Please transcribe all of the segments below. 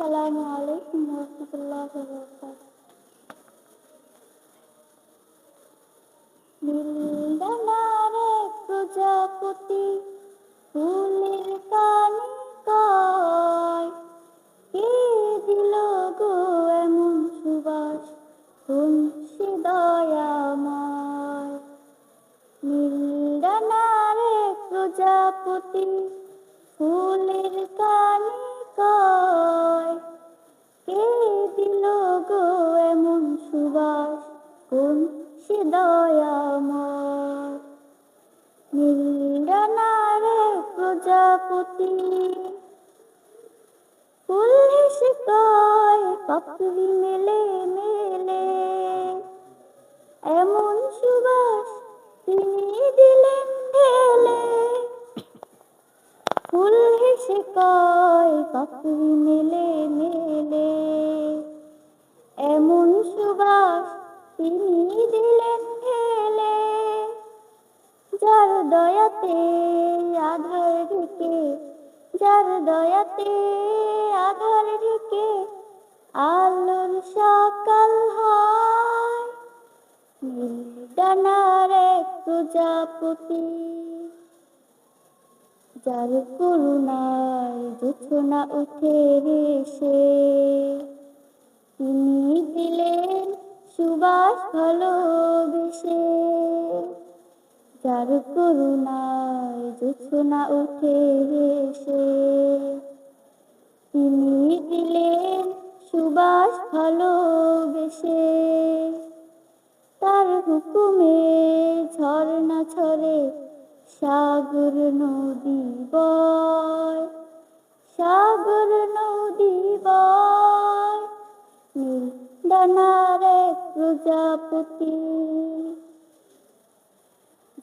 আসসালামু আলাইকুম রহমতুল্লাহ প্রজাপতি, ফুলের কানে কয়, কে দিল গো এমন সুবাস, কোন সে দয়াময় প্রজাপতি, ফুলের কানে কয় সে দয়াময়। নীলডানারে প্রজাপতি, ফুল হেসে কয়, পাপড়ি মেলে মেলে। এমন সুবাস তিনি দিলেন ঢেলে। ফুল হেসে কয়, পাপড়ি তিনি দিলেন ঢেলে যার দয়াতে আধার ঢেকে, যার দয়াতে আধার ঢেকে আলোর সকাল হয়। ডানার প্রজাপতি, যার করুণায় জোছনা উঠে এসে তিনি দিলেন সুবাস ভালোবেসে, যার করুণায় জোছনা উঠে এসে। তিনি দিলেন সুবাস ভালোবেসে, তার হুকুমে ঝর্ণা ছড়ে সাগর নদী বয়। সাগর নদী বয়, নীল এক প্রজাপতি।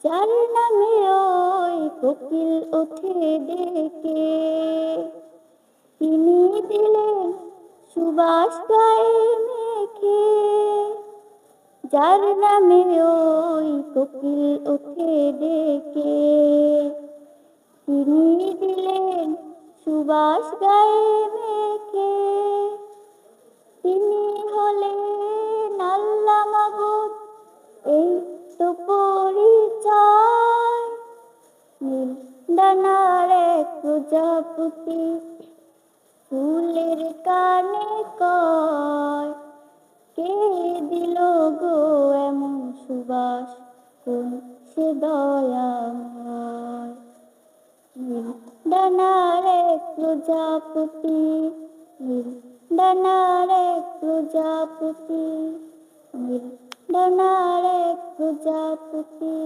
যার নামে ওই কোকিল ওঠে ডেকে, তিনি দিলেন সুবাস গায়ে মেখে। যার নামে ওই কোকিল ওঠে ডেকে, তিনি দিলেন সুবাস গায়ে মেখে। তিনি হলেন তো পরিচয়। নীল ডানার এক প্রজাপতি ফুলের কানে কয়, কে দিল গো এমন সুবাস? কোন সে দয়াময় নীল ডানার এক প্রজাপতি নীল ডানার এক প্রজাপতি নীল এক প্রজাপতি